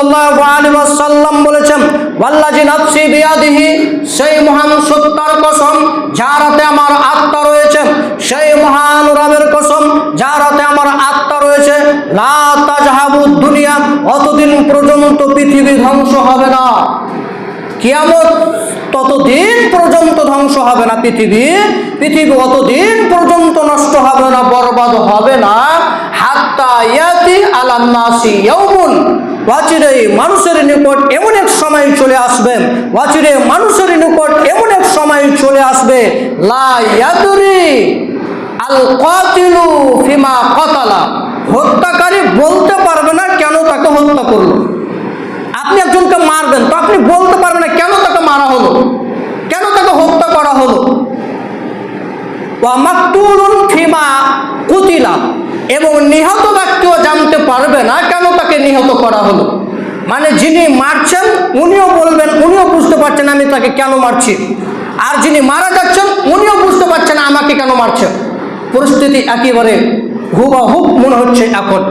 ওয়াসাল্লাম বলেছেন ওয়াল্লাজি নাফসি বিয়াদিহি, সেই মহান সত্তার কসম যার হাতে আমার আত্মা রয়েছে, সেই মহান রবের কসম যার হাতে আমার আত্মা রয়েছে, লা তাজহাবুদ দুনিয়া, অতদিন পর্যন্ত পৃথিবী ধ্বংস হবে না। কিয়ামত ততদিন পর্যন্ত ধ্বংস হবে না পৃথিবী পৃথিবী অতদিন পর্যন্ত নষ্ট হবে না, বরবাদ হবে না, হাত্তা ইয়াতি আলান্নাসি ইয়াউমুন। ওয়াচিরে মানুষের নিকট এমন এক সময় চলে আসবে ওয়াচিরে মানুষের নিকট এমন এক সময় চলে আসবে, লা আল কাতিলু ফিমা কতালা। হত্যাকারী বলতে পারবে না কেন তাকে হত্যা করল। আপনি একজনকে মারবেন, তো আপনি বলতে পারবেন না কেন তাকে মারা হলো, কেন তাকে হত্যা করা হলো। ফিমা কুতিলা। এবং নিহত কেন তাকে নিহত করা হলো? মানে যিনি মারছেন, উনিও বলবেন, উনিও বুঝতে পারছেন আমি তাকে কেন মারছি। আর যিনি মারা যাচ্ছেন, উনিও বুঝতে পারছেন আমাকে কেন মারছেন। পরিস্থিতি একেবারে হুবাহুব মনে হচ্ছে এখন।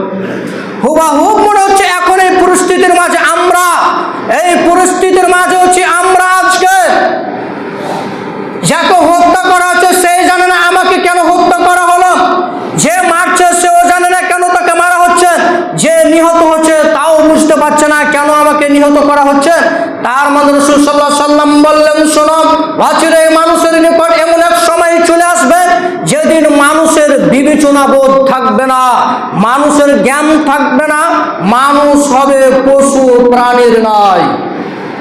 হুবাহুব মনে হচ্ছে এখন এই পরিস্থিতির মাঝে আমরা এই পরিস্থিতির মাঝে হচ্ছে আমরা আজকে যাকে হত্যা করা হচ্ছে সেই জানে না আমাকে কেন হত্যা করা হলো যে মারছে সেও জানে না কেন তাকে মারা হচ্ছে যে নিহত হচ্ছে তাও বুঝতে পারছে না কেন আমাকে নিহত করা হচ্ছে। তার মধ্যে রসুল সাল্লাহ সাল্লাম বললেন শোনম এই মানুষের নিকট এমন এক সময় চলে আসবে, যেদিন মানুষের বিবেচনা বোধ থাকবে না, মানুষের জ্ঞান থাকবে না, মানুষ হবে পশু প্রাণীর নয়।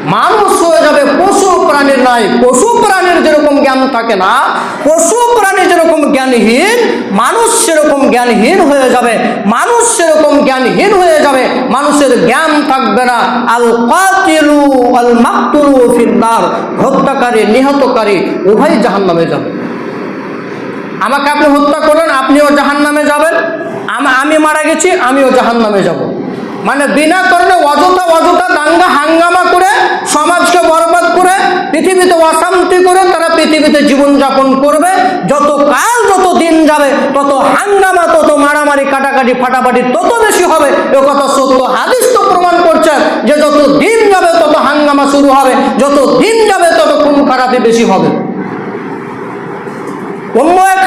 মানুষ হয়ে যাবে পশু প্রাণীর নাই। পশু প্রাণীর যেরকম জ্ঞান থাকে না, পশু প্রাণী যেরকম জ্ঞানহীন, মানুষ সেরকম জ্ঞানহীন হয়ে যাবে। মানুষ সেরকম জ্ঞানহীন হয়ে যাবে, মানুষের জ্ঞান থাকবে না। আল কাতিলু আল মাকতুলু ফিন্নার, হত্যাকারী, নিহতকারী উভয় জাহান্নামে যাবে। আমাকে আপনি হত্যা করেন আপনিও জাহান নামে যাবেন। আম- আমি মারা গেছি, আমিও জাহান নামে যাব। মানে বিনা কারণে অযথা অযথা দাঙ্গা হাঙ্গামা করে সমাজকে বরবাদ করে, পৃথিবীতে অশান্তি করে তারা পৃথিবীতে জীবনযাপন করবে। যত কাল যত দিন যাবে, তত হাঙ্গামা, তত মারামারি, কাটাকাটি, ফাটাফাটি তত বেশি হবে। এ কথা সত্য হাদিস তো প্রমাণ করছে যে যত দিন যাবে, তত হাঙ্গামা শুরু হবে। যত দিন যাবে, তত খুন খারাপি বেশি হবে। অন্য এক